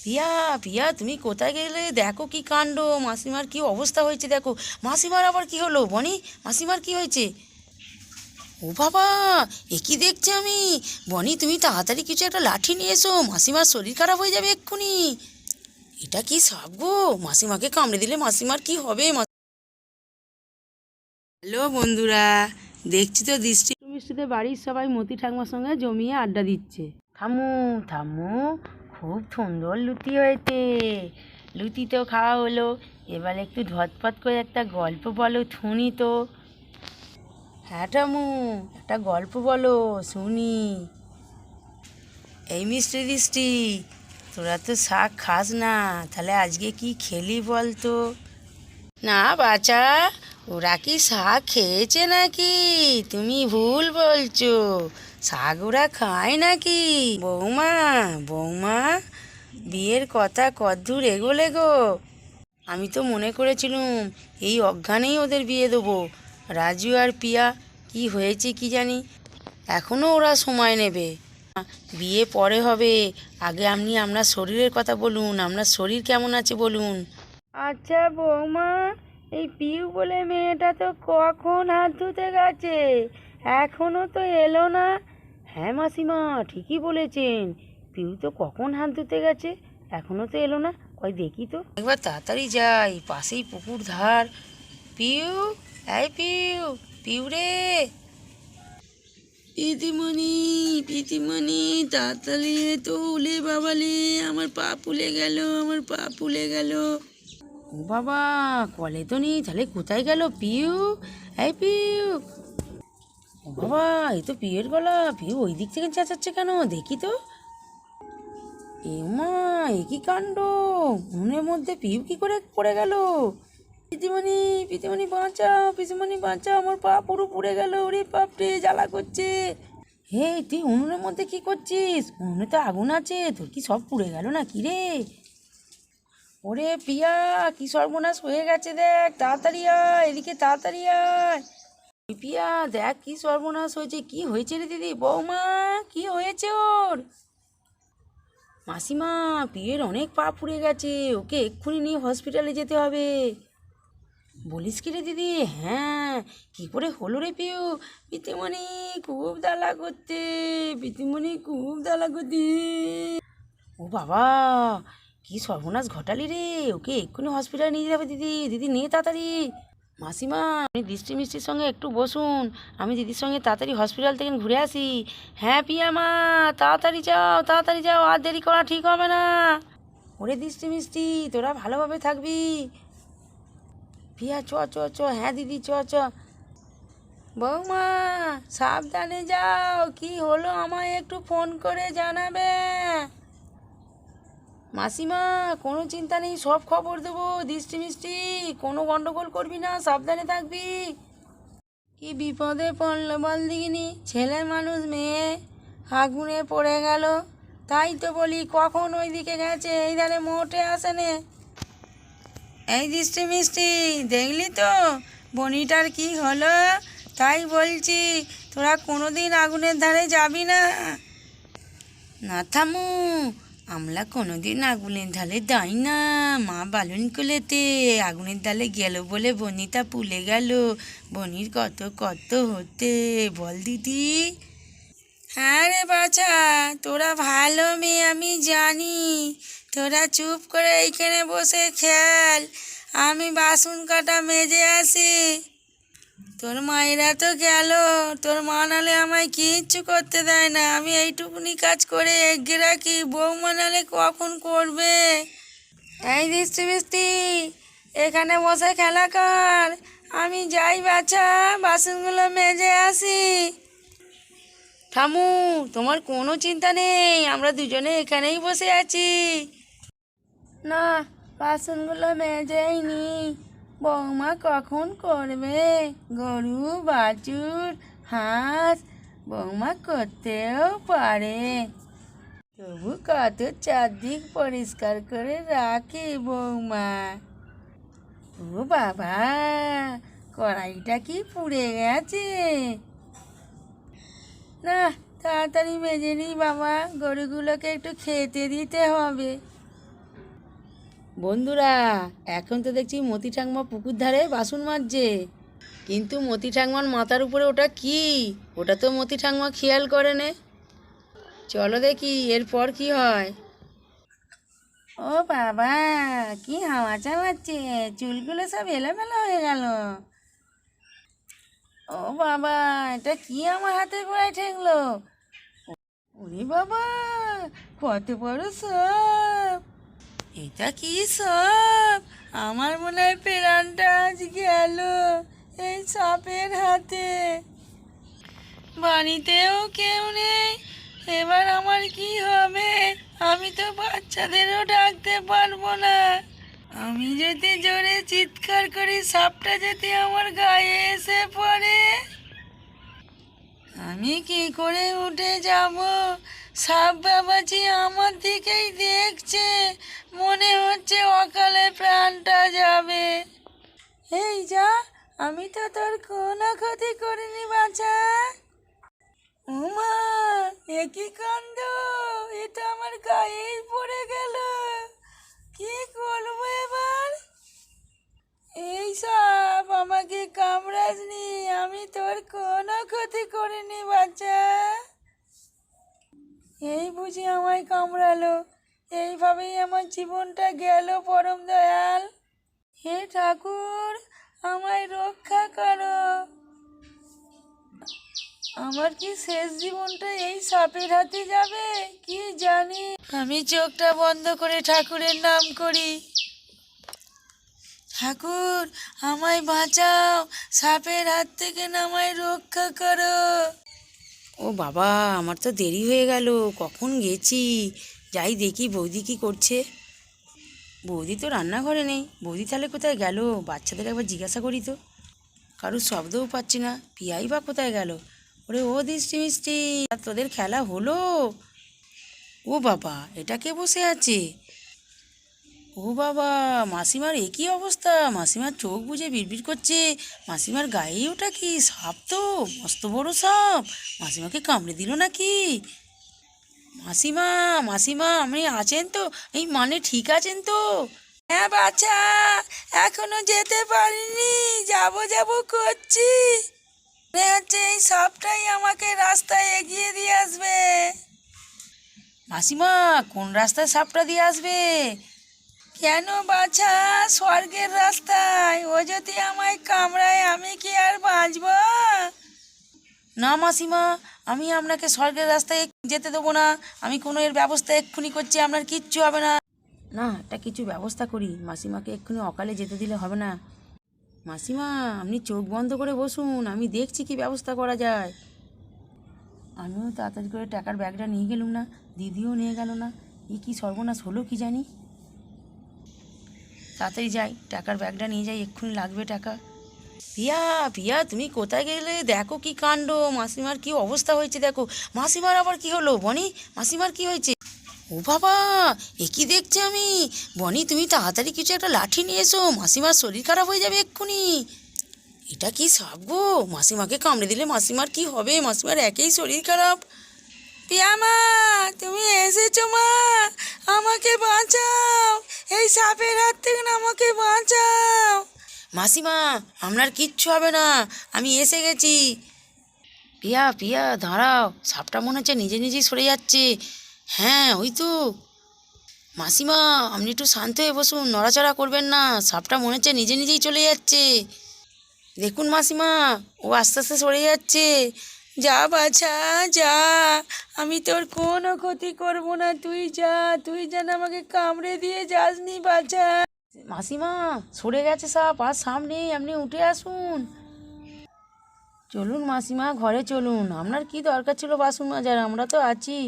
পিয়া পিয়া, তুমি কোথায় গেলে? দেখো কি কাণ্ড। মাসিমার কি অবস্থা হয়েছে দেখো। মাসিমার আবার কি হলো? বনি, মাসিমার কি হয়েছে? ও বাবা, এ কি দেখছি আমি? বনি, তুমি তাড়াতাড়ি কিছু একটা লাঠি নিয়ে এসো। মাসিমার শরীর খারাপ হয়ে যাবে এক্ষুনি। এটা কি সাপ গো? মাসিমাকে কামড়ে দিলে মাসিমার কি হবে? হ্যালো বন্ধুরা, দেখছি তো দৃষ্টি বাড়ির সবাই মতি ঠাকুমার সঙ্গে জমিয়ে আড্ডা দিচ্ছে। থামু থামু। খুব সুন্দর লুচি হয়েছে। লুচি তো খাওয়া হলো। এবার একটু ঝটপট করে একটা গল্প বলো, শুনি তো। হ্যাঁ ঠামু একটা গল্প বলো, শুনি। এই মিষ্টি দৃষ্টি তোরা তো শাক খাস না, তাহলে আজকে কি খেলি বলতো? না বাচ্চা ওরা কি শাক খেয়েছে নাকি? তুমি ভুল বলছো। ওরা খায় নাকি? বৌমা বৌমা, বিয়ের কথা কদ্দূর এগোলে গো। আমি তো মনে করেছিলুম এই অজ্ঞানেই ওদের বিয়ে দেবো। রাজু আর পিয়া কি হয়েছে কি জানি? এখনও ওরা সময় নেবে। বিয়ে পরে হবে। আগে আপনি আপনার শরীরের কথা বলুন, আপনার শরীর কেমন আছে বলুন। আচ্ছা বৌমা, এই পিউ বলে মেয়েটা তো কখন হাত ধুতে গেছে? এখনও তো এলো না। হ্যাঁ মাসিমা ঠিকই বলেছেন। পিউ তো কখন হাত ধুতে গেছে? এখনও তো এলো না কই দেখি তো। একবার তাড়াতাড়ি যাই পাশেই পুকুর ধার। পিউ এই পিউ পিউ রে। পিদিমণি পিদিমণি তাড়াতাড়ি তো উলে বাবালে আমার পা ফুলে গেল আমার পা ফুলে গেল। ও বাবা কলে তো নেই তাহলে কোথায় গেল পিউ? এই পিউ বাবা, এই তো পিউয়ের গলা। পিউ ওই দিক থেকে চেঁচাচ্ছে কেন? দেখি তো। এ মা, এ কি কাণ্ড? মনের মধ্যে পিউ কি করে পড়ে গেল? পিতিমণি পিতিমণি বাঁচাও পিসিমণি বাঁচাও, আমার পা পুরো পুড়ে গেল। ওরে বাপরে, জ্বালা করছে। হে, তুই উনুনের মধ্যে কি করছিস? উনুনে তো আগুন আছে। তোর কি সব পুড়ে গেল না কি রে? ওরে পিয়া, কি সর্বনাশ হয়ে গেছে দেখ। তাড়াতাড়ি আয়, এদিকে তাড়াতাড়ি আয়। পিয়া দেখ কি সর্বনাশ হয়েছে, কি হয়েছে রে দিদি? বৌমা, কি হয়েছে ওর? মাসিমা পিয়ের অনেক পা পুড়ে গেছে, ওকে এক্ষুনি নিয়ে হসপিটালে যেতে হবে। বলিস কি রে দিদি? হ্যাঁ কি করে হলো রে পিউ? পিতিমণি খুব দালা করতে পিতিমণি খুব দালা করতে ও বাবা, কি সর্বনাশ ঘটালি রে? ওকে এক্ষুনি হসপিটালে নিয়ে যাবে দিদি। দিদি নে তাড়াতাড়ি। মাসিমা, আপনি দৃষ্টি মিষ্টির সঙ্গে একটু বসুন। আমি দিদির সঙ্গে তাড়াতাড়ি হসপিটাল থেকে ঘুরে আসি। হ্যাঁ পিয়া মা, তাড়াতাড়ি যাও তাড়াতাড়ি যাও, আর দেরি করা ঠিক হবে না। ওরে দৃষ্টি মিষ্টি, তোরা ভালোভাবে থাকবি। পিয়া, চ চ চ হ্যাঁ দিদি, চ চ। বৌমা, সাবধানে যাও, কি হলো আমায় একটু ফোন করে জানাবে। মাসিমা, কোনো চিন্তা নেই, সব খবর দেবো। দৃষ্টি মিষ্টি, কোনো গন্ডগোল করবি না, সাবধানে থাকবি। কি বিপদে পড়ল বল দিগিনি ছেলে মানুষ মেয়ে, আগুনে পড়ে গেল। তাই তো বলি, কখন ওই দিকে গেছে, এই ধারে মোটে আসেনে এই দৃষ্টি মিষ্টি, দেখলি তো, বনিটার কি হলো? তাই বলছি, তোরা কোনোদিন আগুনের ধারে যাবি না। না থামু আমরা কোনোদিন আগুনের ধারে যাই না। মা বালুন কুলেতে আগুনের ডালে গেল বলে বনিটা পুলে গেল। বনির কত কত হতে, বল দিদি। হ্যাঁ রে বাছা, তোরা ভালো মেয়ে, আমি জানি। তোরা চুপ করে এইখানে বসে খেল। আমি বাসন কাটা মেজে আসি। তোর মায়েরা তো গেল, তোর মা নালে আমায় কিচ্ছু করতে দেয় না। আমি এইটুকুনি কাজ করে এগিয়ে রাখি, বৌমা নালে কখন করবে? এই দৃষ্টি মিষ্টি, এখানে বসে খেলা কর। আমি যাই বাছা, বাসনগুলো মেজে আসি। ঠামু তোমার কোনো চিন্তা নেই, আমরা দুজনে এখানেই বসে আছি। না, বাসনগুলো মেজেই নি। বৌমা কখন করবে? গরু, বাছুর, হাঁস, বৌমা করতেও পারে। তবু কত চারদিক পরিষ্কার করে রাখে বৌমা। ও বাবা, কড়াইটা কি পুড়ে গেছে? না, তাড়াতাড়ি মেজে নিই বাবা, গরুগুলোকে একটু খেতে দিতে হবে। বন্ধুরা, এখন তো দেখছি মতি ঠাকমা পুকুর ধারে বাসন মাজছে। কিন্তু মতি ঠাকমার মাথার উপরে ওটা কি? ওটা তো মতি ঠাকমা খেয়াল করে নে। চলো দেখি, এরপর কি হয়? ও বাবা, কি হাওয়া চালাচ্ছে? চুলগুলো সব এলোমেলো হয়ে গেল। ও বাবা, এটা কি আমার হাতে পড়ে ঠেকলো? ওরে বাবা, কত বড় সাপ! এটা কি সাপ আমার মনে হয় প্রাণটা আজ গেল এই সাপের হাতে। বাড়িতেও কেউ নেই। এবার আমার কি হবে? আমি তো বাচ্চাদেরও ডাকতে পারব না। আমি যদি জোরে চিৎকার করি, সাপটা যদি আমার গায়ে এসে পড়ে, আমি কি করে উঠে যাব? সাপ বাবাজি আমার দিকেই দেখছে। এই যা, আমি তো তোর কোনো ক্ষতি করিনি বাচ্চা উমা একই কাণ্ড? এটা আমার গায়েই পড়ে গেল। কি করব এবার? এই সব আমাকে কামড়াসনি, আমি তোর কোনো ক্ষতি করিনি বাচ্চা এই বুঝি আমায় কামড়ালো। এইভাবেই আমার জীবনটা গেল, পরম দয়াল। হে ঠাকুর, আমায় রক্ষা করো। আমার কি শেষ জীবনটা এই সাপের হাতে যাবে? কি জানি। আমি চোখটা বন্ধ করে ঠাকুরের নাম করি। ঠাকুর, আমায় বাঁচাও। সাপের হাত থেকে না আমায় রক্ষা করো। ও বাবা, আমার তো দেরি হয়ে গেল। কখন গেছি? যাই দেখি বৌদি কি করছে। বৌদি তো রান্নাঘরে নেই। বৌদি তাহলে কোথায় গেল? বাচ্চাদের একবার জিজ্ঞাসা করি তো। কারোর শব্দও পাচ্ছি না। পিয়াই বা কোথায় গেল? ওরে ও দৃষ্টি মিষ্টি, আর তোদের খেলা হলো? ও বাবা, এটা কে বসে আছে? ও বাবা, মাসিমার একই অবস্থা। মাসিমার চোখ বুঝে বিড়বিড় করছে। মাসিমার গায়ে ওটা কি সাপ তো? মস্ত বড় সাপ। মাসিমাকে কামড়ে দিল নাকি? মাসিমা মাসিমা, আপনি আছেন তো? এই মানে ঠিক আছেন তো? হ্যাঁ বাচ্চা এখনও যেতে পারিনি, যাব যাব করছি। মনে হচ্ছে এই সাপটাই আমাকে রাস্তায় এগিয়ে দিয়ে আসবে। মাসিমা, কোন রাস্তায় সাপটা দিয়ে আসবে? কেন বাছা, স্বর্গের রাস্তায়? ও যদি আমায় কামড়ায়, আমি কি আর বাঁচব? না মাসিমা আমি আপনাকে স্বর্গের রাস্তায় যেতে দেবো না। আমি কোনো এর ব্যবস্থা এক্ষুনি করছি, আপনার কিচ্ছু হবে না। না, একটা কিছু ব্যবস্থা করি। মাসিমাকে এক্ষুনি অকালে যেতে দিলে হবে না। মাসিমা, আপনি চোখ বন্ধ করে বসুন, আমি দেখছি কি ব্যবস্থা করা যায়। আমিও তাড়াতাড়ি করে টাকার ব্যাগটা নিয়ে গেলুম না, দিদিও নিয়ে গেল না। এই কি সর্বনাশ হলো কি জানি? তাড়াতাড়ি যাই, টাকার ব্যাগটা নিয়ে যাই, এক্ষুনি লাগবে টাকা। পিয়া পিয়া, তুমি কোথায় গেলে? দেখো কি কাণ্ড। মাসিমার কি অবস্থা হয়েছে দেখো। মাসিমার আবার কি হলো? বনি, মাসিমার কি হয়েছে? ও বাবা, এ কি দেখছি আমি? বনি, তুমি তাড়াতাড়ি কিছু একটা লাঠি নিয়ে এসো। মাসিমার শরীর খারাপ হয়ে যাবে এক্ষুনি। এটা কি সাপ গো? মাসিমাকে কামড়ে দিলে মাসিমার কি হবে? মাসিমার একেই শরীর খারাপ। পিয়া মা, তুমি এসেছ মা। আমাকে বাঁচাও। এই সাপের হাত থেকে আমাকে বাঁচাও। মাসিমা, আপনার কিচ্ছু হবে না, আমি এসে গেছি। পিয়া পিয়া, দাঁড়াও, সাপটা মনে হচ্ছে নিজে নিজেই সরে যাচ্ছে। হ্যাঁ ওই তো। মাসিমা, আপনি একটু শান্ত হয়ে বসুন, নড়াচড়া করবেন না, সাপটা মনে হচ্ছে নিজে নিজেই চলে যাচ্ছে। দেখুন মাসিমা, ও আস্তে আস্তে সরে যাচ্ছে। যা বাছা, যা, আমি তোর কোনো ক্ষতি করব না, তুই যা, তুই যেন আমাকে কামড়ে দিয়ে যাসনি, বাছা। মাসিমা, সরে গেছে সাপ, আর সামনে আপনি উঠে আসুন। চলুন মাসিমা, ঘরে চলুন। আপনার কি দরকার ছিল বাসন মাজার? আমরা তো আছি।